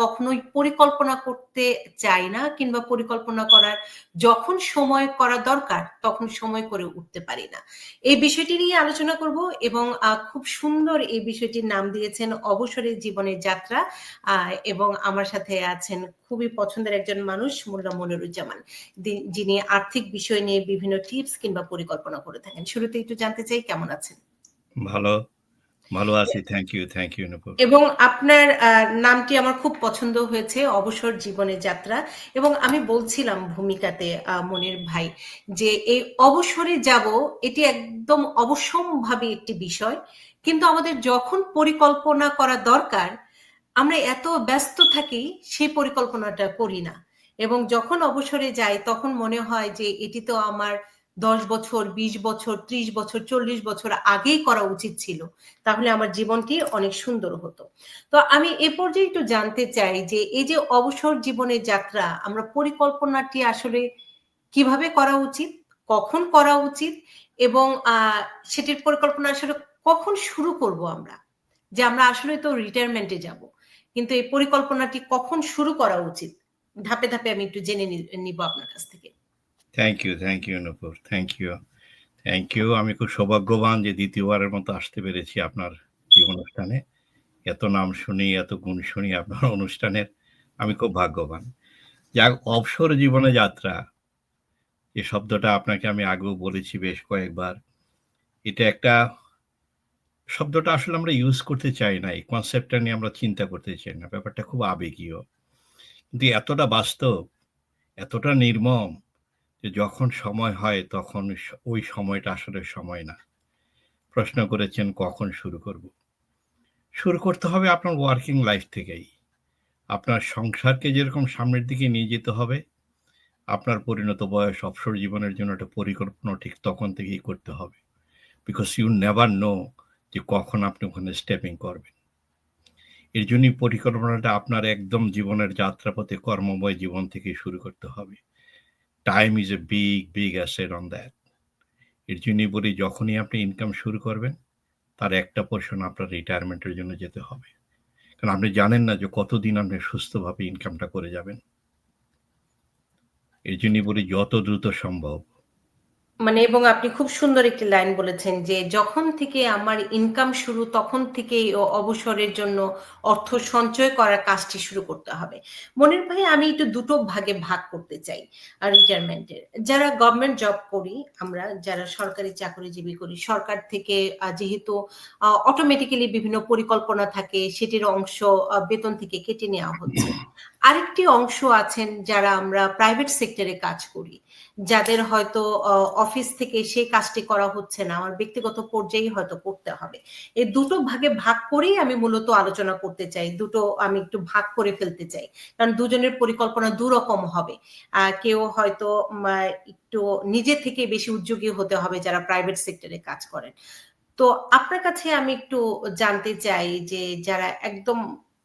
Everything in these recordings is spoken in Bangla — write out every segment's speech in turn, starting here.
কখনোই পরিকল্পনা করতে চাই না কিংবা পরিকল্পনা করার যখন সময় করা দরকার, তখন সময় করে উঠতে পারি না। এই বিষয়টি নিয়ে আলোচনা করব এবং খুব সুন্দর এই বিষয়টির নাম দিয়েছেন অবসরের জীবনের যাত্রা এবং আমার সাথে আছেন খুবই পছন্দের একজন মানুষ মোল্লা মনিরুজ্জামান যিনি আর্থিক বিষয় নিয়ে বিভিন্ন টিপস কিংবা পরিকল্পনা করে থাকেন। শুরুতে একটু জানতে চাই, কেমন আছেন? ভালো। ভালো আছি থ্যাংক ইউ থ্যাংক ইউ এবং আপনার নামটি আমার খুব পছন্দ হয়েছে, অবসর জীবনের যাত্রা। এবং আমি বলছিলাম ভূমিকাতে মনির ভাই যে, এই অবসরে যাব, এটি একদম অবশ্যম্ভাবী একটি বিষয়। কিন্তু আমাদের যখন পরিকল্পনা করা দরকার, আমরা এত ব্যস্ত থাকি, সেই পরিকল্পনাটা করি না। এবং যখন অবসরে যাই, তখন মনে হয় যে, এটি তো আমার দশ বছর ২০ বছর ৩০ বছর, চল্লিশ বছর আগেই করা উচিত ছিল, তাহলে আমার জীবনটি অনেক সুন্দর হতো। তো আমি এ পর্যায়ে একটু জানতে চাই যে এই যে অবসর জীবনের যাত্রা, আমরা পরিকল্পনাটি আসলে কীভাবে করা উচিত, কখন করা উচিত এবং সেটির পরিকল্পনা আসলে কখন শুরু করব আমরা? যে আমরা আসলে তো রিটায়ারমেন্টে যাব, কিন্তু এই পরিকল্পনাটি কখন শুরু করা উচিত? ধাপে ধাপে আমি একটু জেনে নিব আপনার কাছ থেকে। Thank you thank you Nupur thank you thank you আমি খুব সৌভাগ্যবান যে দ্বিতীয়বারের মতো আসতে পেরেছি আপনার এই অনুষ্ঠানে। এত নাম শুনি, এত গুণ শুনি আপনার অনুষ্ঠানের। আমি খুব ভাগ্যবান। যাক, অবসর জীবনে যাত্রা। এই শব্দটা আপনাকে আমি আগেও বলেছি বেশ কয়েকবার। এটা একটা শব্দটা আসলে আমরা ইউজ করতে চাই না, এই কনসেপ্টটা নিয়ে আমরা চিন্তা করতে চাই না। ব্যাপারটা খুব আবেগীয়। কিন্তু এতটা বাস্তব, এতটা নির্মম যে যখন সময় হয় তখন ওই সময়টা আসলে সময় না। প্রশ্ন করেছেন, কখন শুরু করব? শুরু করতে হবে আপনার ওয়ার্কিং লাইফ থেকেই। আপনার সংসারকে যেরকম সামনের দিকে নিয়ে যেতে হবে, আপনার পরিণত বয়স অবসর জীবনের জন্য একটা পরিকল্পনা ঠিক তখন থেকেই করতে হবে। বিকজ ইউ নেভার নো যে কখন আপনি ওখানে স্টেপিং করবেন। এর জন্যই পরিকল্পনাটা আপনার একদম জীবনের যাত্রাপথে কর্মময় জীবন থেকে শুরু করতে হবে। Time is a big big asset on that এর জন্যই বলি, যখনই আপনি ইনকাম শুরু করবেন, তার একটা পোর্শন আপনার রিটায়ারমেন্টের জন্য যেতে হবে। কারণ আপনি জানেন না যে কতদিন আপনি সুস্থভাবে ইনকামটা করে যাবেন। এর জন্যই বলি, যত দ্রুত সম্ভব মানে এবং আপনি খুব সুন্দর একটি লাইন বলেছেন যে যখন থেকে আমার ইনকাম শুরু, তখন থেকে অবসরের জন্য অর্থ সঞ্চয় করার কাজটি শুরু করতে হবে। মনের ভাই, আমি একটু দুটো ভাগে ভাগ করতে চাই রিটায়ারমেন্টের যারা গভর্নমেন্ট জব করি, আমরা যারা সরকারি চাকরিজীবী করি, সরকার থেকে যেহেতু অটোমেটিক্যালি বিভিন্ন পরিকল্পনা থাকে, সেটির অংশ বেতন থেকে কেটে নেওয়া হচ্ছে। আরেকটি অংশ আছেন যারা আমরা প্রাইভেট সেক্টরে কাজ করি। যাদের হয়তো অফিস থেকে সেই কাজটি করা হচ্ছে না, আমার ব্যক্তিগত পর্যায়ে হয়তো করতে হবে। এই দুটো ভাগে ভাগ করেই আমি মূলত আলোচনা করতে চাই, দুটো আমি একটু ভাগ করে ফেলতে চাই। কারণ দুজনের পরিকল্পনা দুরকম হবে। কেউ হয়তো একটু নিজে থেকে বেশি উদ্যোগী হতে হবে যারা প্রাইভেট সেক্টরে কাজ করেন। তো আপনার কাছে আমি একটু জানতে চাই যে যারা একদম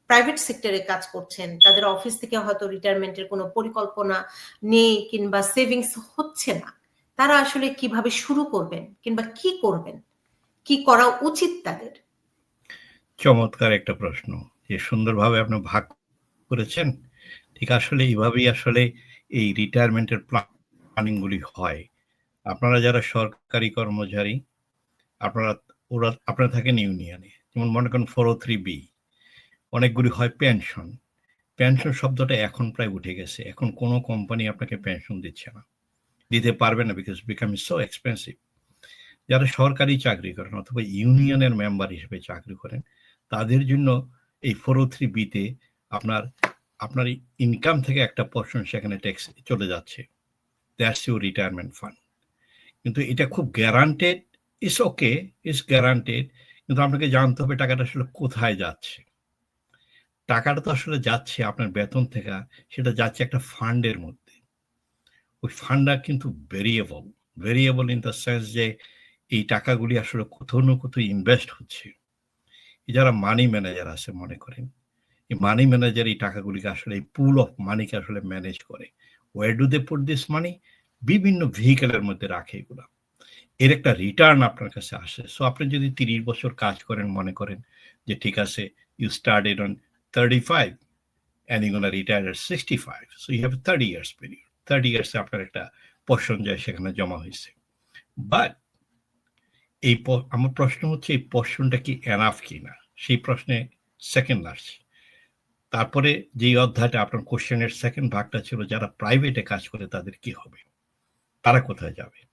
প্রাইভেট সেক্টরে কাজ করছেন, তাদের অফিস থেকে হয়তো রিটায়ারমেন্টের কোনো পরিকল্পনা নেই কিংবা সেভিংস হচ্ছে না, তারা আসলে কীভাবে শুরু করবেন কিংবা কি করবেন? কি করা উচিত তাদের? চমৎকার একটা প্রশ্ন, যে সুন্দরভাবে আপনি ভাগ করেছেন, ঠিক আসলে এইভাবেই আসলে এই রিটায়ারমেন্টের প্ল্যানিংগুলি হয়। আপনারা যারা সরকারি কর্মচারী, আপনারা, ওরা, আপনারা থাকেন ইউনিয়নে যেমন মনে করেন ফোর ও থ্রি বি অনেকগুলি হয় পেনশন। পেনশন শব্দটা এখন প্রায় উঠে গেছে। এখন কোনো কোম্পানি আপনাকে পেনশন দিচ্ছে না। দিতে পারবে না because become is so expensive যারা সরকারি চাকরি করেন অথবা ইউনিয়নের মেম্বার হিসেবে চাকরি করেন, তাদের জন্য এই ফোর থ্রি বিতে আপনার আপনার ইনকাম থেকে একটা পোর্শন সেখানে ট্যাক্স চলে যাচ্ছে। দ্যাটস ইউর রিটায়ারমেন্ট ফান্ড কিন্তু এটা খুব গ্যারান্টেড ইস ওকে ইস গ্যারান্টেড কিন্তু আপনাকে জানতে হবে টাকাটা আসলে কোথায় যাচ্ছে। টাকাটা তো আসলে যাচ্ছে আপনার বেতন থেকে, সেটা যাচ্ছে একটা ফান্ডের মধ্যে। ওই ফান্ডটা কিন্তু variable variable in the sense যে এই টাকাগুলি আসলে কোথাও না কোথাও ইনভেস্ট হচ্ছে। যারা মানি ম্যানেজার আছে মনে করেন, এই মানি ম্যানেজার এই টাকাগুলিকে আসলে এই পুল অফ মানিকে আসলে ম্যানেজ করে। Where do they put this money বিভিন্ন ভেহিকেলের মধ্যে রাখে এগুলো। এর একটা রিটার্ন আপনার কাছে আসে। সো আপনি যদি তিরিশ বছর কাজ করেন, মনে করেন যে ঠিক আছে you start on 35 and you're going to retire at 65. So you have a 30 years period. 30 years আপনার একটা পোর্শন যায়, সেখানে জমা হয়েছে। বাট এই আমার প্রশ্ন হচ্ছে, এই পোর্শনটা কি এনাফ কিনা? সেই প্রশ্নে সেকেন্ড আসছে। তারপরে যে অধ্যায়টা আপনার কোশ্চেনের সেকেন্ড ভাগটা ছিল, যারা প্রাইভেটে কাজ করে, তাদের কি হবে? তারা কোথায় যাবে?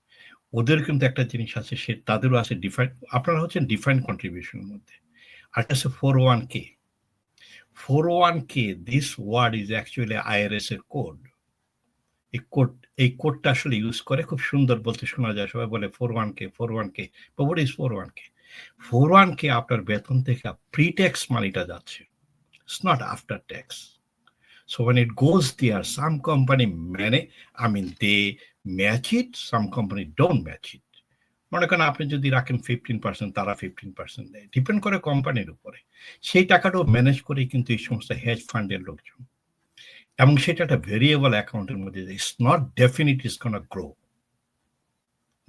ওদের কিন্তু একটা জিনিস আছে, সে তাদেরও আছে ডিফাইন আপনারা হচ্ছেন ডিফাইন কন্ট্রিবিউশনের মধ্যে। আর আছে four one K four one K this word is actually IRS এর কোড এই কোড এই কোডটা আসলে ইউজ করে খুব সুন্দর বলতে শোনা যায় সবাই বলে four one K four one K what is four one K? Four one K আপনার বেতন থেকে প্রি ট্যাক্স মানিটা যাচ্ছে it's not after tax So when it goes there, some company manage, I mean, they match it, some company don't match it. মনে করেন আপনি যদি রাখেন ফিফটিন পার্সেন্ট তারা ফিফটিন পার্সেন্ট দেয়। ডিপেন্ড করে কোম্পানির উপরে। সেই টাকাটাও ম্যানেজ করে কিন্তু এই সমস্ত হেজ ফান্ডের লোকজন। এবং সেটা একটা ভেরিয়েবল অ্যাকাউন্টের মধ্যে ইটস নট ডেফিনিট ইস কোন grow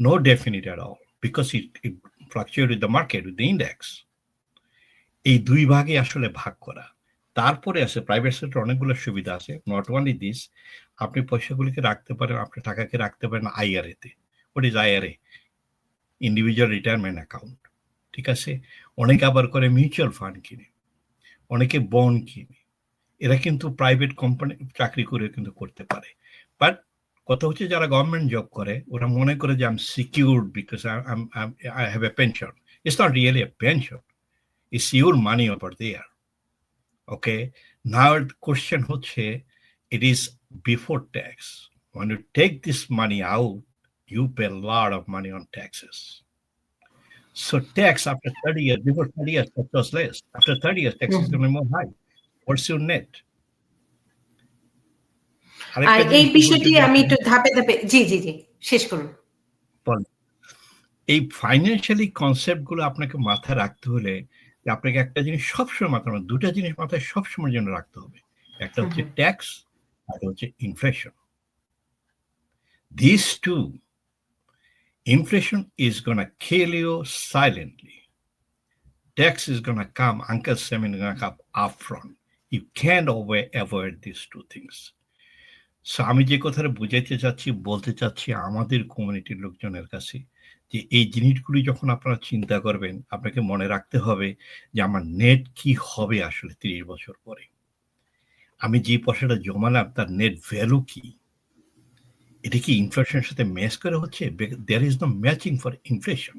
no definite at all because it it fluctuate with the market with the index এই দুই ভাগে আসলে ভাগ করা। তারপরে আছে প্রাইভেট সেক্টর অনেকগুলো সুবিধা আছে। নট ওনলি দিস আপনি পয়সাগুলিকে রাখতে পারেন আপনার টাকাকে রাখতে পারেন আইআরএ তে what is IRA individual retirement account ঠিক আছে? অনেকে আবার করে মিউচুয়াল ফান্ড কিনে অনেকে বন্ড কিনে। এরা কিন্তু প্রাইভেট কোম্পানি চাকরি করে কিন্তু করতে পারে। বাট কথা হচ্ছে যারা গভর্নমেন্ট জব করে ওরা মনে করে যে I'm secured because I have a pension it's not really a pension it's your money over there now the question হচ্ছে it is before tax when you take this money out, you pay a lot of money on taxes. So tax after 30 years, before 30 years, tax was less. After 30 years, tax is Mhm. going to be more high. What's your net? আর এই বিষয়টি আমি একটু ধাপে ধাপে জি জি জি শেষ করুন এই ফাইন্যান্সিয়ালি কনসেপ্টগুলো আপনাকে মাথায় রাখতে হলে আপনাকে একটা জিনিস সবসময় মাথায় দুটা জিনিস মাথায় সবসময় জন্য রাখতে হবে একটা হচ্ছে ট্যাক্স আর হচ্ছে inflation this too inflation is gonna kill you silently. Tax is gonna come, uncle semin is gonna come upfront. You can't avoid these two things. So আমি যে কথাটা বুঝাইতে চাচ্ছি, বলতে চাচ্ছি আমাদের কমিউনিটির লোকজনের কাছে, যে এই জিনিসগুলি যখন আপনারা চিন্তা করবেন, আপনাকে মনে রাখতে হবে যে আমার নেট কি হবে আসলে তিরিশ বছর পরে। আমি যে পয়সাটা জমালাম, তার নেট ভ্যালু কি? এটা কি ইনফ্লেশনের সাথে ম্যাচ করে হচ্ছে? There is no matching for inflation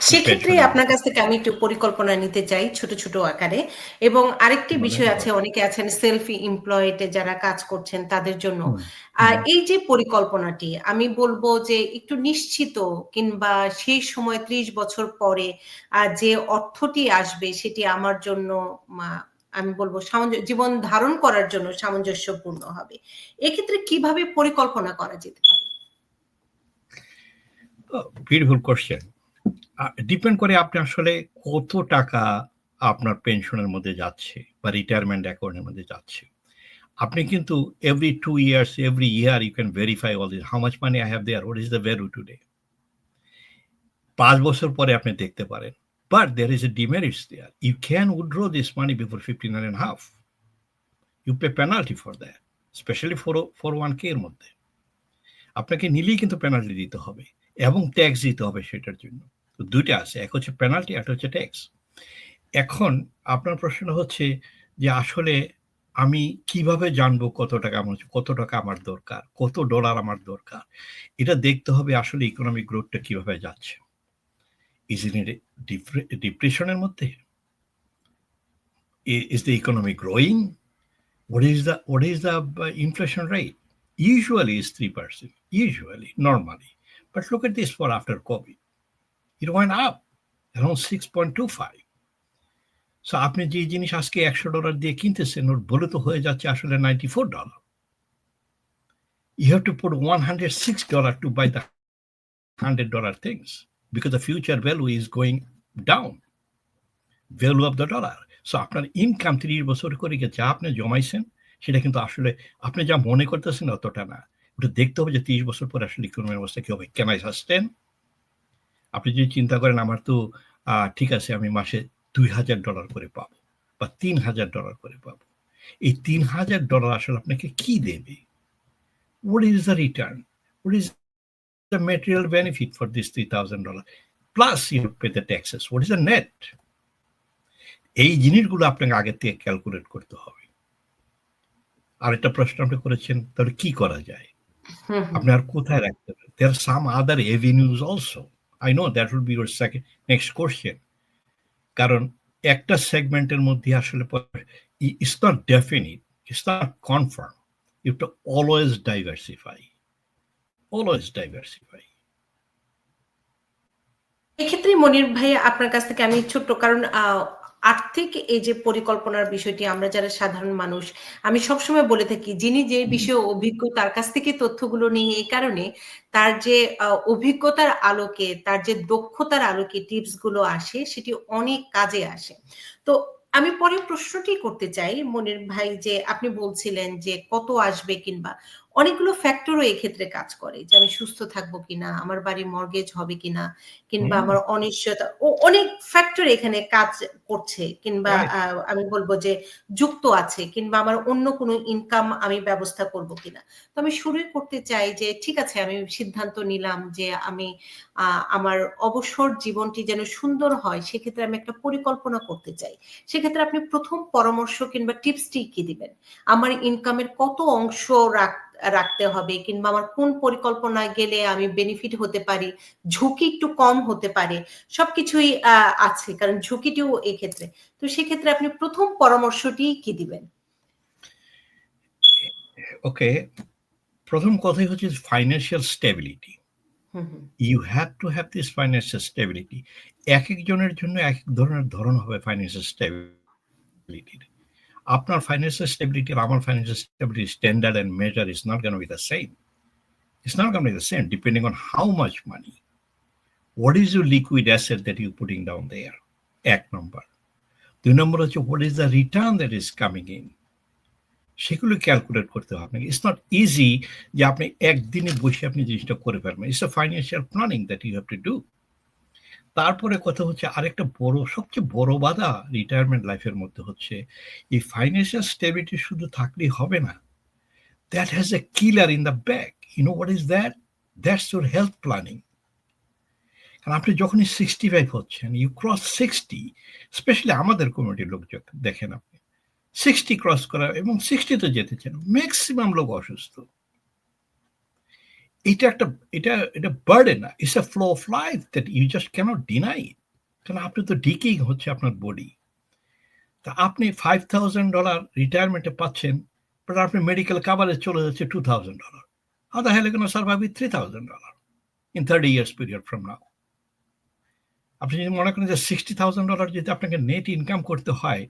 সেক্ষেত্রে আপনার কাছ থেকে আমি একটু পরিকল্পনা নিতে চাই ছোট ছোট আকারে। এবং আরেকটি বিষয় আছে অনেকে আছেন সেলফ এমপ্লয়েডে যারা কাজ করছেন তাদের জন্য। আর এই যে পরিকল্পনাটি আমি বলব যে একটু নিশ্চিত কিংবা সেই সময় ত্রিশ বছর পরে যে অর্থটি আসবে সেটি আমার জন্য আমি বলব জীবন ধারণ করার জন্য সামঞ্জস্যপূর্ণ হবে। এক্ষেত্রে কীভাবে পরিকল্পনা করা যেতে পারে? বিউটিফুল কোশ্চেন ডিপেন্ড করে আপনি আসলে কত টাকা আপনার পেনশনের মধ্যে যাচ্ছে বা রিটায়ারমেন্ট অ্যাকাউন্টের মধ্যে যাচ্ছে। আপনি কিন্তু every two years every year you can verify all this how much money I have there what is the value today পাঁচ বছর পরে আপনি দেখতে পারেন। But there is a demerits there you can withdraw this money before fifteen and half you pay penalty for that specially four four one K এর মধ্যে. আপনাকে নিলেই কিন্তু পেনাল্টি দিতে হবে এবং ট্যাক্স দিতে হবে সেটার জন্য। তো দুইটা আছে, এক হচ্ছে পেনাল্টি একটা হচ্ছে ট্যাক্স এখন আপনার প্রশ্ন হচ্ছে যে আসলে আমি কীভাবে জানব কত টাকা আমার, কত টাকা আমার দরকার, কত ডলার আমার দরকার? এটা দেখতে হবে আসলে ইকোনমিক গ্রোথটা কীভাবে যাচ্ছে। ইজ ইন ডিপ্রেশনের মধ্যে is the economy growing what is the what is the uh, inflation rate usually is 3% usually normally but look at this for after covid it went up around 6.25 so আপনি যে জিনিস আজকে একশো ডলার দিয়ে কিনতেছেন ওর বলে তো হয়ে যাচ্ছে আসলে ninety four dollar you have to put one hundred six dollar to buy the hundred dollar things because the future value is going down value of the dollar so আপনার ইনকাম তিরিশ বছর করে যা আপনি জমাইছেন, সেটা কিন্তু আসলে আপনি যা মনে করতেছেন অতটা না। ওটা দেখতে হবে যে তিরিশ বছর পরে আসলে ইকোনমির অবস্থা কি হবে। কেন আই আপনি যদি চিন্তা করেন, আমার তো ঠিক আছে, আমি মাসে দুই হাজার ডলার করে পাবো বা তিন হাজার ডলার করে পাবো। এই তিন হাজার ডলার আসলে আপনাকে কি দেবে? What is the return? What is the material benefit for this $3000 plus you pay the taxes. What is the net? এই জিনিসগুলো আপনাকে আগে থেকে ক্যালকুলেট করতে হবে। আরেকটা প্রশ্ন আপনি করেছেন তাহলে কি করা যায়। আপনি আর কোথায় রাখতে পারেন? There some other avenues also I know that will be your second next question কারণ একটা সেগমেন্টের মধ্যে আসলে it's not definite it's not confirm you to always diversify always diversify এক্ষেত্রে মনির ভাই আপনার কাছ থেকে আমি ছোট্ট কারণ আর্থিক এই যে পরিকল্পনার বিষয়টি আমরা যারা সাধারণ মানুষ আমি সবসময় বলে থাকি যিনি যে বিষয়ে অভিজ্ঞ তার কাছ থেকে তথ্যগুলো নিই এই কারণে তার যে অভিজ্ঞতার আলোকে তার যে দক্ষতার আলোকে টিপসগুলো আসে সেটি অনেক কাজে আসে। তো আমি পরে প্রশ্নটি করতে চাই মনির ভাই যে আপনি বলছিলেন যে কত আসবে কিংবা অনেকগুলো ফ্যাক্টরও এক্ষেত্রে কাজ করে যে আমি সুস্থ থাকব কিনা আমার বাড়ি মর্গেজ হবে কিনা কিংবা আমার অনিশ্চয়তা ও অনেক ফ্যাক্টর এখানে কাজ করছে কিংবা আমি বলব যে যুক্ত আছে কিংবা আমার অন্য কোনো ইনকাম আমি ব্যবস্থা করব কিনা। তো আমি শুরুই করতে চাই যে ঠিক আছে আমি সিদ্ধান্ত নিলাম যে আমি আহ, আমার অবসর জীবনটি যেন সুন্দর হয় সেক্ষেত্রে আমি একটা পরিকল্পনা করতে চাই। সেক্ষেত্রে আপনি প্রথম পরামর্শ কিংবা টিপসটি কি দিবেন? আমার ইনকামের কত অংশ রাখ রাখতে হবে কিংবা আমার কোন পরিকল্পনায় গেলে আমি বেনিফিট হতে পারি ঝুঁকি একটু কম হতে পারে সবকিছুই আছে। কারণ ঝুঁকিটিও এক্ষেত্রে। তো সেক্ষেত্রে আপনি প্রথম পরামর্শটি কি দিবেন? ওকে প্রথম কথাই হচ্ছে financial stability you have to have this financial stability এক একজনের জন্য এক এক ধরনের ধরন হবে ফাইন্যান্সিয়াল স্টেবিলিটির আপনার ফাইন্যান্সিয়াল স্টেবিলিটি আর আমার financial stability standard and measure is not gonna be the same it's not gonna be the same depending on how much money what is your liquid asset that you putting down there এক নম্বর দুই নম্বর হচ্ছে what is the return that is coming in সেগুলো ক্যালকুলেট করতে হবে আপনাকে। ইটস নট ইজি যে আপনি একদিনে বসে আপনি জিনিসটা করে ফেলবেন। It's a financial planning that you have to do তারপরে কথা হচ্ছে আরেকটা বড়, সবচেয়ে বড় বাধা রিটায়ারমেন্ট লাইফের মধ্যে হচ্ছে, এই ফাইন্যান্সিয়াল স্টেবিলিটি শুধু থাকলেই হবে না। That has a killer in the back you know what is that that's your health planning কারণ আপনি যখনই সিক্সটি ফাইভ হচ্ছেন ইউ ক্রস সিক্সটি স্পেশালি আমাদের কমিউনিটির লোক দেখেন আপনি সিক্সটি ক্রস করা এবং সিক্সটিতে যেতে চান ম্যাক্সিমাম লোক অসুস্থ। এটা একটা, এটা এটা burden it's a flow of life that you just can't deny কারণ আপনি তো ডিকেই হচ্ছে আপনার বডি তা আপনি ফাইভ থাউজেন্ড ডলার রিটায়ারমেন্টে পাচ্ছেন বাট আপনি মেডিকেল কাভারেজ চলে যাচ্ছে two thousand dollar the hell gonna survive with three thousand dollar in thirty years period from now আপনি যদি মনে করেন যে সিক্সটি থাউজেন্ড ডলার যদি আপনাকে নেট ইনকাম করতে হয়,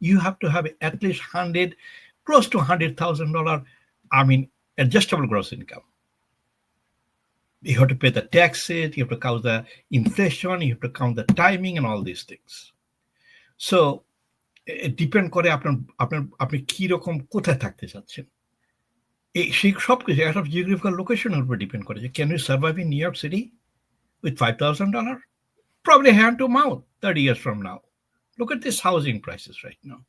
you have to have at hundred 100 close to 100000 dollar, i mean adjustable gross income. you have to pay the taxes you have to count the inflation you have to count the timing and all these things so it depend করে আপনার আপনার আপনি কি রকম কোথায় থাকতে চাচ্ছেন এই সেই সব কিছু একটা জিওগ্রাফিক্যাল লোকেশনের উপর ডিপেন্ড করে যে can you survive in New York City with five thousand dollar probably hand to mouth thirty years from now Look at this housing prices right now.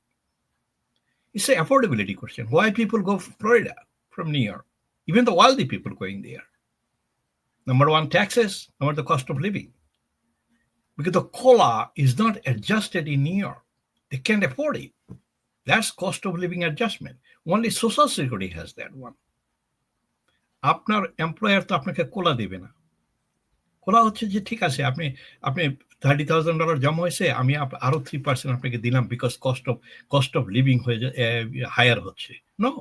It's an affordability question. Why people go to Florida from New York? Even the wealthy people going there. Number one, taxes. Number the cost of living. Because the COLA is not adjusted in New York. They can't afford it. That's cost of living adjustment. Only Social Security has that one. আপনার এমপ্লয়ার তো আপনাকে কোলা দেবে না কোলা হচ্ছে যে ঠিক আছে আপনি আপনি থার্টি থাউজেন্ড ডলার জমা হয়েছে আমি আরও থ্রি পার্সেন্ট আপনাকে দিলাম because cost of cost of living হয়ে হায়ার হচ্ছে নো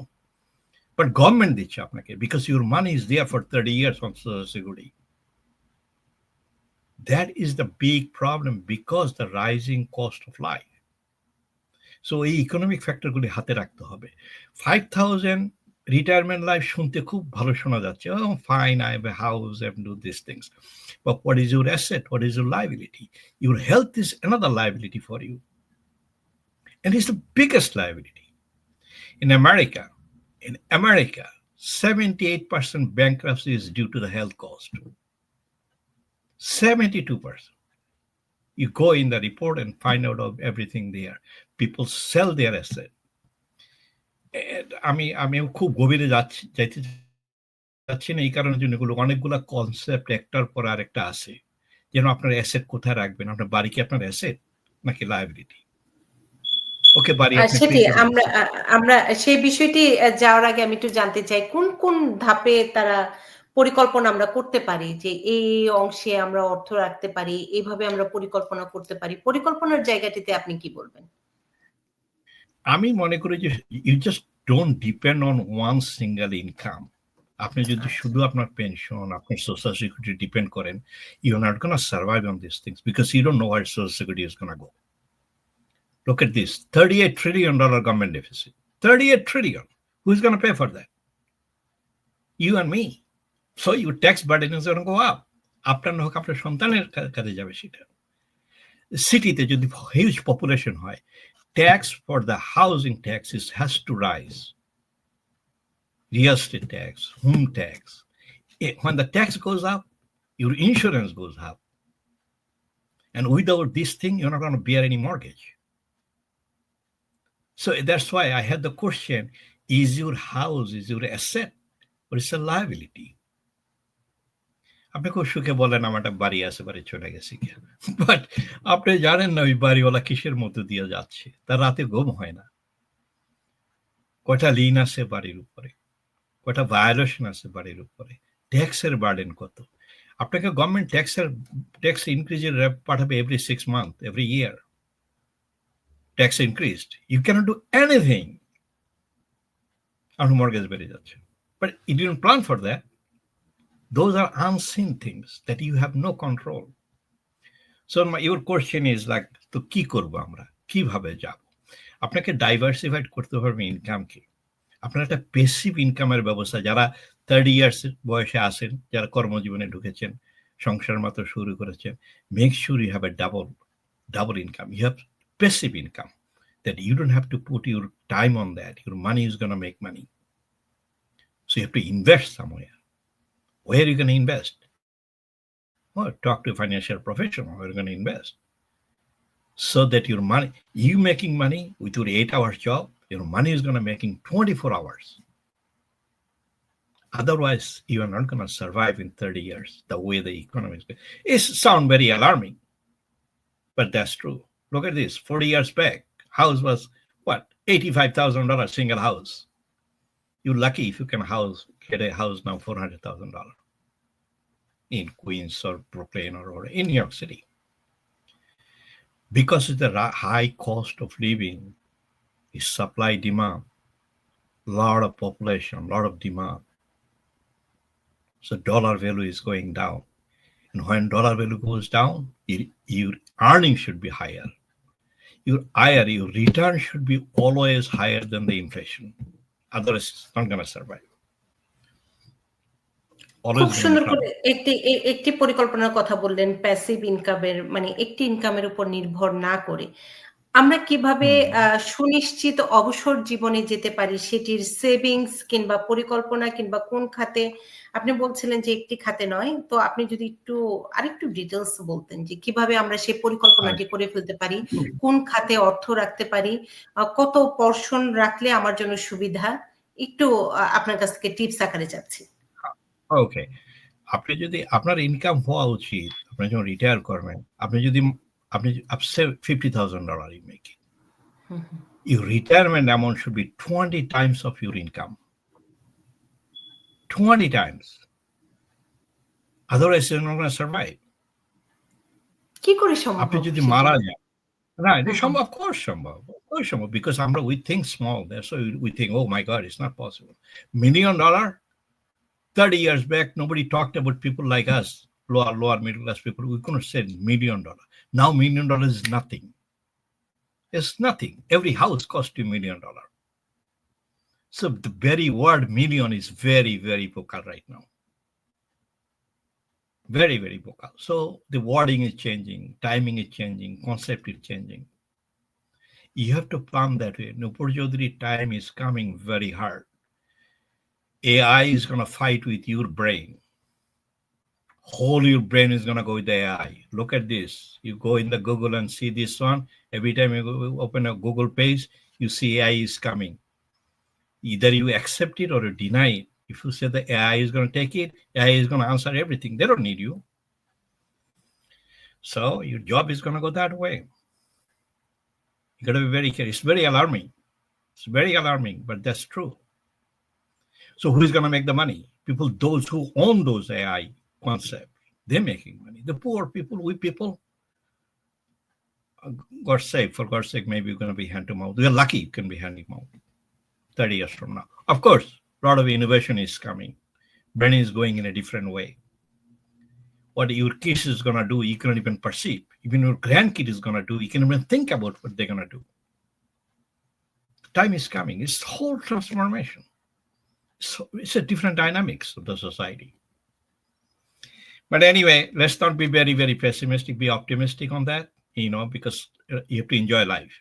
বাট গভর্নমেন্ট দিচ্ছে আপনাকে because your money is there for thirty years on security that is the big problem because the rising cost of life so এই ইকোনমিক ফ্যাক্টরগুলি হাতে রাখতে হবে ফাইভ থাউজেন্ড রিটায়ারমেন্ট লাইফ শুনতে খুব ভালো শোনা যাচ্ছে oh, fine i have a house and do these things but what is your asset what is your liability your health is another liability for you and it's the biggest liability in america in america 78% bankruptcy is due to the health cost 72% you go in the report and find out of everything there people sell their asset আমি আমি খুব গভীরে যাচ্ছি যাইতে যাচ্ছি না এই কারণের জন্য এগুলো অনেকগুলা কনসেপ্ট একটার পর আরেকটা আছে যেন আপনার অ্যাসেট কোথায় রাখবেন আপনার বাড়ি কি আপনার অ্যাসেট নাকি লাইবিলিটি ওকে বাড়ি সেটি আমরা আমরা সেই বিষয়টি যাওয়ার আগে আমি একটু জানতে চাই কোন কোন ধাপে তারা পরিকল্পনা আমরা করতে পারি? যে এই এই অংশে আমরা অর্থ রাখতে পারি এইভাবে আমরা পরিকল্পনা করতে পারি। পরিকল্পনার জায়গাটিতে আপনি কি বলবেন? আমি মনে করি যে you just don't depend on one single income আপনি যদি আচ্ছা। শুধু আপনার পেনশন আপনার সোশ্যাল সিকিউরিটি ডিপেন্ড করেন you not gonna survive on this things because you don't know where social security is gonna go Look at this $38 trillion government deficit. 38 trillion. Who's going to pay for that? You and me. So your tax burden is going to go up. আপনার না হোক আপনার সন্তানের কা- কাজে যাবে সেটা সিটিতে যদি হিউজ পপুলেশন হয় tax for the housing tax is has to rise real estate tax home tax when the tax goes up your insurance goes up and without this thing you're not going to bear any mortgage So that's why I had the question is your house, is your asset, or is a liability? আপনি খুব সুখে বলেন আমার একটা বাড়ি আছে বাড়ি চলে গেছি বাট আপনি জানেন না ওই বাড়িওয়ালা কিসের মধ্যে দিয়ে যাচ্ছে? তার রাতে ঘুম হয় না। কয়টা লিন আছে বাড়ির উপরে? কয়টা ভায়োলেশন আছে বাড়ির উপরে? ট্যাক্সের বার্ডেন কত? আপনাকে গভর্নমেন্ট ট্যাক্সের ট্যাক্স ইনক্রিজের পাঠাবে every six month every year tax increased. You cannot do anything. Our mortgage বেড়ে যাচ্ছে But you didn't plan for that. Those are unseen things that you have no control. So my, your question is like, তো কি করব আমরা কীভাবে যাব আপনাকে ডাইভার্সিফাইড করতে হবে ইনকামকে আপনার একটা পেসিভ ইনকামের ব্যবস্থা যারা থার্টি ইয়ার্স বয়সে আসেন যারা কর্মজীবনে ঢুকেছেন সংসার মাত্র শুরু করেছেন make sure you have a double double income you have passive income that you don't have to put your time on that. Your money is going to make money. So you have to invest somewhere. Where are you going to invest? Well, talk to a financial professional where are you're going to invest. So that your money, you making money with your eight hours job, your money is going to making 24 hours. Otherwise, you are not going to survive in 30 years the way the economy is. It sound very alarming, but that's true. Look at this 40 years back, house was what? $85,000 single house. You're lucky if you can house get a house now $400,000 in Queens or Brooklyn or, or in New York City. Because of the high cost of living, is supply demand, lot of population, lot of demand. So dollar value is going down. And when dollar value goes down, your, your earnings should be higher. Your IR, your return should be always higher than the inflation. Otherwise, it's not going to survive. খুব সুন্দর করে একটি একটি পরিকল্পনার কথা বললেন প্যাসিভ ইনকামের মানে একটি ইনকামের উপর নির্ভর না করে আমরা কীভাবে সুনিশ্চিত অবসর জীবনে যেতে পারি? সেটির সেভিংস কিংবা পরিকল্পনা কিংবা কোন খাতে? আপনি বলছিলেন যে একটি খাতে নয়। তো আপনি যদি একটু আরেকটু ডিটেলস বলতেন যে কীভাবে আমরা সেই পরিকল্পনাটি করে ফেলতে পারি কোন খাতে অর্থ রাখতে পারি কত পর্ষণ রাখলে আমার জন্য সুবিধা? একটু আপনার কাছ থেকে টিপস আকারে চাচ্ছি। ওকে আপনি যদি আপনার ইনকাম হওয়া উচিত আপনি যখন রিটায়ার করবেন আপনি যদি আপনি fifty thousand dollar you make hmm hmm. your retirement amount should be 20 times of your income. 20 times. Otherwise, you're not going to survive. কি করে সম্ভব আপনি যদি সেটা? মারা যান না এটা হুম। সম্ভব কোর্স সম্ভব কোর্স সম্ভব বিকজ আমরা we think small that's we think oh my god it's not possible million dollar 30 years back nobody talked about people like us lower lower middle class people we couldn't say million dollar now million dollars is nothing. It's nothing. Every house costs you million dollar so the very word million is very very vocal right now. Very very vocal. So the wording is changing timing is changing concept is changing. You have to plan that way. Nupur chaudhary time is coming very hard. Ai is going to fight with your brain whole your brain is going to go with ai look at this you go in the google and see this one every time you open a google page you see ai is coming Either you accept it or you deny it. If you say the AI is going to take it, AI is going to answer everything. They don't need you. So your job is going to go that way. You got to be very careful. It's very alarming. It's very alarming, but that's true. So who is going to make the money? People, those who own those AI concepts, they're making money. The poor people, we people, uh, God's sake, for God's sake, maybe you're going to be hand to mouth. We're lucky you can be hand to mouth 30 years from now. Of course, a lot of innovation is coming. Brain is going in a different way. What your kids is going to do, you cannot even perceive. Even your grandkid is going to do, you can even think about what they're going to do. Time is coming. It's whole transformation. So it's a different dynamics of the society. But anyway, let's not be very, very pessimistic. Be optimistic on that, you know, because uh, you have to enjoy life.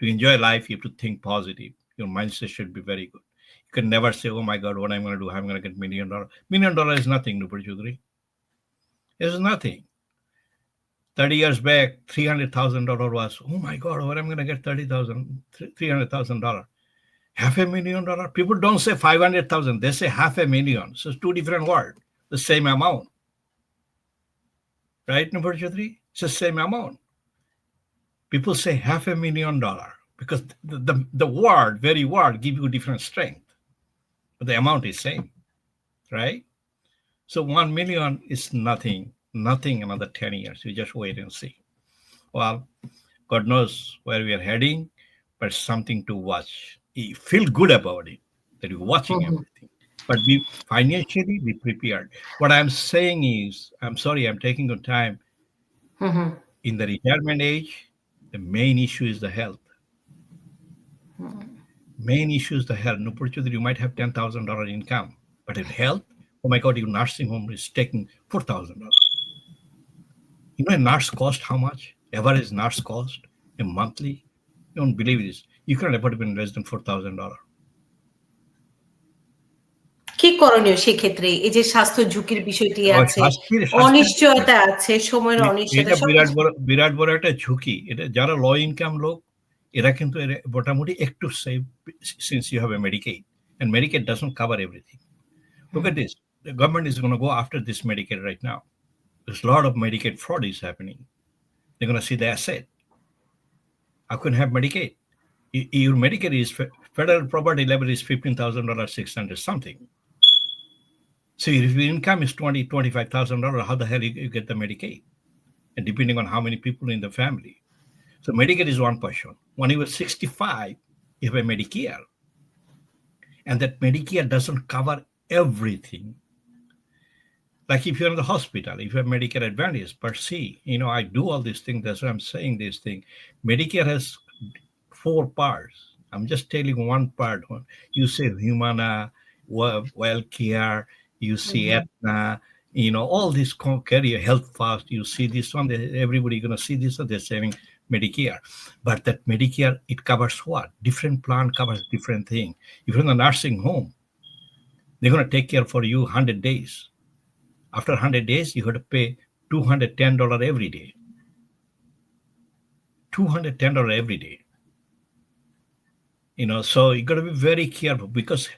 To enjoy life, you have to think positive. Your mindset should be very good. You can never say, "Oh my God, what I'm going to do? I'm going to get million dollar." Million dollar is nothing, Nupur. It's nothing. 30 years back, $300,000 was, oh my God, what I'm going to get $30,000, $300,000. Half a million dollar. People don't say 500,000, they say half a million. So it's two different words, the same amount. Right, number three? It's the same amount. People say half a million dollar because the, the, the word, very word, give you different strength. But the amount is same, right? So one million is nothing, nothing another 10 years. You just wait and see. Well, God knows where we are heading, but something to watch. You feel good about it, that you're watching Mhm. everything. But be financially be prepared. What I'm saying is, I'm sorry, I'm taking the time. Mhm. In the retirement age, the main issue is the health. Main issue is the health. No opportunity, you might have ten thousand dollar income, but in health, oh my God, your nursing home is taking four thousand dollars. You know, a nurse cost how much? Average nurse cost a monthly. You don't believe this. You can afford even less than four thousand dollar. করণীয় সেক্ষেত্রে এই যে স্বাস্থ্য ঝুঁকির বিষয়টি আছে অনিশ্চয়তা আছে সময়ের অনিশ্চয়তা বিরাট বড় বিরাট বড় একটা ঝুঁকি এটা যারা লো ইনকাম লোক এরা কিন্তু মোটামুটি একটু save since you have a Medicaid and Medicaid doesn't cover everything look at this the government is going to go after this medicaid right now there's a lot of medicaid fraud is happening they're going to see the asset i couldn't have medicaid your medicaid is federal property level is $15000 600 something so if your income is 20 $25000 how the hell you, you get the medicaid and depending on how many people in the family. So Medicare is one portion. When you were 65, you have a Medicare. And that Medicare doesn't cover everything. Like if you're in the hospital, if you have Medicare Advantage per se, you know, I do all these things. That's why I'm saying this thing. Medicare has four parts. I'm just telling one part. You say Humana, Well- WellCare, you see Mhm. Aetna, you know, all these carrier health fast, you see this one, everybody gonna see this, one, they're saving Medicare. But that Medicare, it covers what? Different plan covers different thing. If you're in a nursing home, they're gonna take care for you 100 days. After 100 days, you have to pay $210 every day. $210 every day. You know, so you gotta be very careful because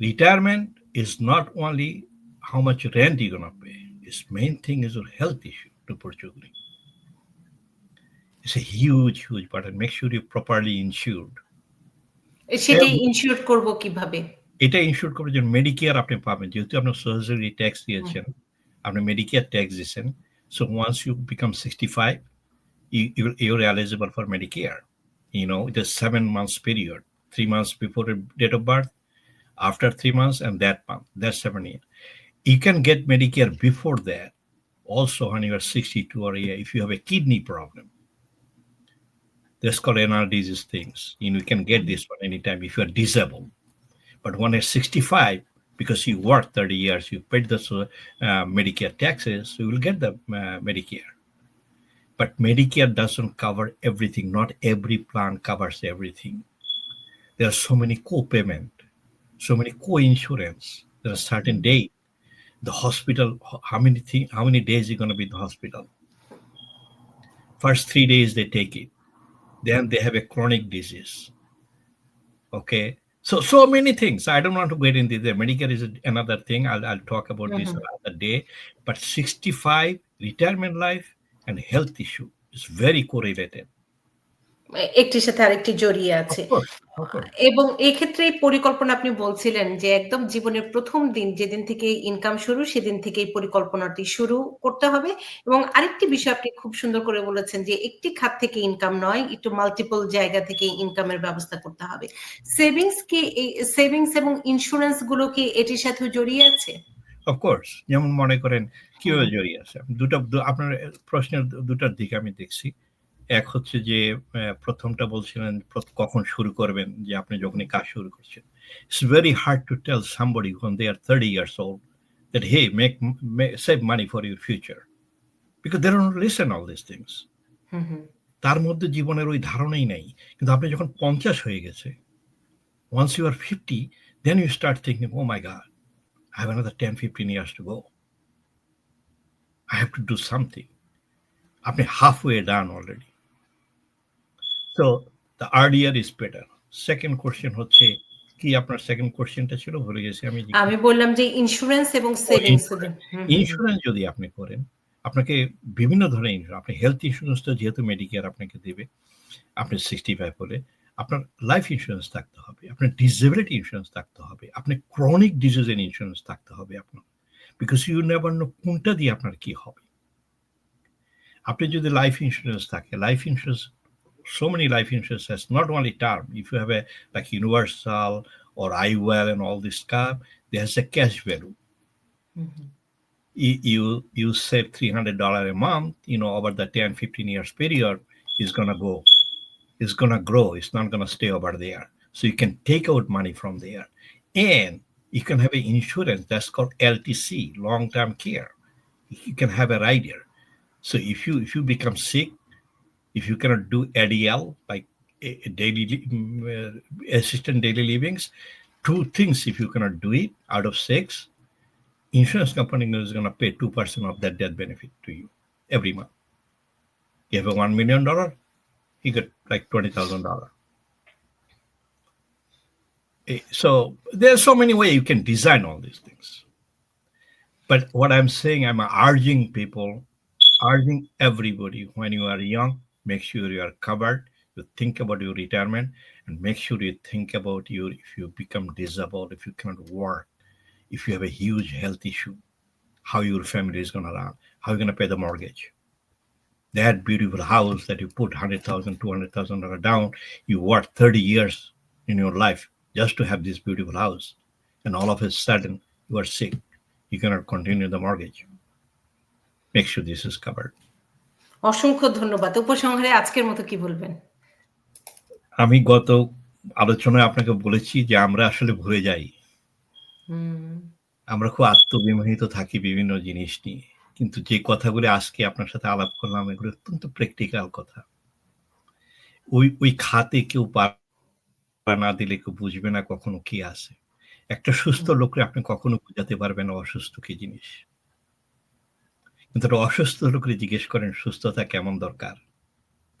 retirement is not only how much rent you're gonna pay. Its main thing is your health issue to pursue. It's a huge, huge burden. Make sure you're properly insured. সেটাই ইনশিওর করব কিভাবে এটা ইনশিওর করে যে মেডিকেয়ার আপনি পাবেন যেহেতু আপনার সোসাইটি ট্যাক্স দিয়েছেন আপনি মেডিকেয়ার ট্যাক্স দিয়েছেন so once you become sixty five you're eligible for Medicare you know it is seven months period three months before the date of birth after three months and that month that's seven years. You can get medicare before that also when you are 62 or if you have a kidney problem. That's called NR disease things you know you can get this one anytime if you are disabled. But when you're 65 because you worked 30 years you paid the uh, medicare taxes you will get the uh, medicare. But Medicare doesn't cover everything. Not every plan covers everything. There are so many co-payment, so many co-insurance. There are certain day, the hospital. How many thing, How many days you're going to be in the hospital? First three days they take it. Then they have a chronic disease. Okay. So, so many things. I don't want to get into the Medicare is another thing. I'll, I'll talk about this Mhm. another day. But 65 retirement life and health issue is very correlated. একটির সাথে আরেকটি জড়িয়ে আছে। এবং এক্ষেত্রে এই পরিকল্পনা আপনি বলছিলেন যে একদম জীবনের ১ম দিন যেদিন থেকে ইনকাম শুরু সেদিন থেকেই পরিকল্পনাটি শুরু করতে হবে এবং আরেকটি বিষয় আপনি খুব সুন্দর করে বলেছেন যে একটি খাত থেকে ইনকাম নয়, একটু মাল্টিপল জায়গা থেকে ইনকামের ব্যবস্থা করতে হবে। সেভিংস কি এই সেভিংস এবং ইন্স্যুরেন্সগুলো কি এটির সাথেও জড়িয়ে আছে? Course. যেমন মনে করেন কীভাবে জড়িয়ে আছে। দুটা আপনার প্রশ্নের দুটার দিকে আমি দেখছি। এক হচ্ছে যে ১ম বলছিলেন কখন শুরু করবেন যে আপনি যখনই কাজ শুরু করছেন। It's very hard to tell somebody when they are 30 years old that, "Hey, make ma- save money for your future." Because they don't listen all these things. হুম, হুম। তার মধ্যে জীবনের ওই ধারণাই নাই। কিন্তু আপনি যখন ৫০ হয়ে গেছে, once you are 50, then you start thinking, "Oh my God, I have another 10, 15 years to go. I have to do something." আপনি halfway done already. So the earlier is better. Second question হচ্ছে কি আপনার সেকেন্ড কোয়েশ্চেনটা ছিল? ভুলে গেছি আমি আমি বললাম যে ইন্সুরেন্স এবং সেভিংস হুম। ইন্স্যুরেন্স যদি আপনি করেন আপনাকে বিভিন্ন ধরনের ইন্স্যুরেন্স আপনি হেলথ ইন্স্যুরেন্সটা যেহেতু মেডিকেয়ার আপনাকে দেবে আপনি সিক্সটি ফাইভ হলে আপনার লাইফ ইন্স্যুরেন্স থাকতে হবে আপনার ডিসেবিলিটি ইন্স্যুরেন্স থাকতে হবে আপনি ক্রনিক ডিজিজের ইন্স্যুরেন্স থাকতে হবে আপনার। বিকজ ইউ নেভার নো কোনটা দিয়ে আপনার কি হবে। আপনি যদি লাইফ ইন্স্যুরেন্স থাকে life insurance so many life insurances, not only term. If you have a like universal or iWell and all this stuff, there's a cash value. Mm-hmm. You you save three hundred dollar a month, you know, over the 10, 15 years period, is gonna go, it's gonna grow. It's not gonna stay over there. So you can take out money from there, and you can have an insurance that's called LTC, long term care. You can have a rider. So if you if you become sick, if you cannot do adl like daily mm, uh, assistant daily livings two things if you cannot do it out of six insurance company is going to pay 2% of that death benefit to you every month. You have a $1 million, you get like $20,000. Eh, So there's so many ways you can design all these things. But what I'm saying, I'm urging people, urging everybody when you are young, make sure you are covered. You think about your retirement and make sure you think about your if you become disabled, if you cannot work, if you have a huge health issue, how your family is going to run, how you're going to pay the mortgage. That beautiful house that you put $100,000, $200,000 down, you worked 30 years in your life just to have this beautiful house. And all of a sudden, you are sick. You cannot continue the mortgage. Make sure this is covered. অসংখ্য ধন্যবাদ। উপসংহারে আজকের মতো কি বলবেন? আমি গত আলোচনায় আপনাকে বলেছি যে আমরা আসলে ভুলে যাই। আমরা খুব আত্মবিমোহিত থাকি বিভিন্ন জিনিস নিয়ে। কিন্তু যে কথাগুলি আজকে আপনার সাথে আলাপ করলাম এগুলো অত্যন্ত প্র্যাকটিক্যাল কথা। ওই ওই খাতে কেউ পা না দিলে কেউ বুঝবে না কখনো কি আছে। একটা সুস্থ লোককে আপনি কখনো বোঝাতে পারবেন অসুস্থ কি জিনিস। কিন্তু একটা অসুস্থ লোককে জিজ্ঞেস করেন, সুস্থতা কেমন দরকার?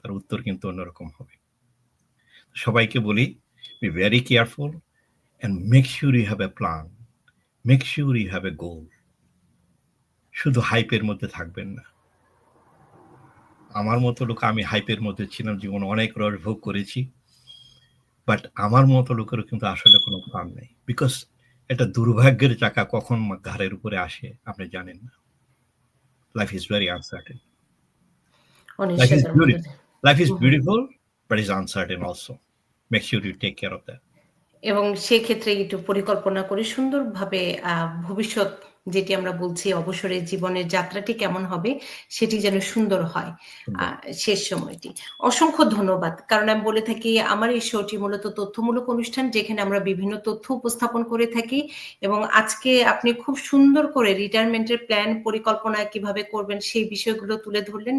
তার উত্তর কিন্তু অন্যরকম হবে। সবাইকে বলি be very careful and make sure you have a plan make sure you have a goal শুধু হাইপের মধ্যে থাকবেন না। আমার মতো লোক, আমি হাইপের মধ্যে ছিলাম, জীবনে অনেক রস ভোগ করেছি বাট আমার মতো লোকেরও কিন্তু আসলে কোনো প্ল্যান নেই। বিকজ এটা দুর্ভাগ্যের চাকা কখন ঘাড়ের উপরে আসে, আপনি জানেন না। Life is very uncertain. Life is beautiful. life is beautiful, but it's uncertain also. Make sure you take care of that. এবং সেক্ষেত্রে একটু পরিকল্পনা করে সুন্দরভাবে ভবিষ্যৎ যেটি আমরা বলছি অবসরের জীবনের যাত্রাটি কেমন হবে সেটি যেন সুন্দর হয় শেষ সময়টি। অসংখ্য ধন্যবাদ। কারণ আমি বলে থাকি আমার এই শোটি মূলত তথ্যমূলক অনুষ্ঠান যেখানে আমরা বিভিন্ন তথ্য উপস্থাপন করে থাকি এবং আজকে আপনি খুব সুন্দর করে রিটায়ারমেন্টের প্ল্যান পরিকল্পনা কীভাবে করবেন সেই বিষয়গুলো তুলে ধরলেন।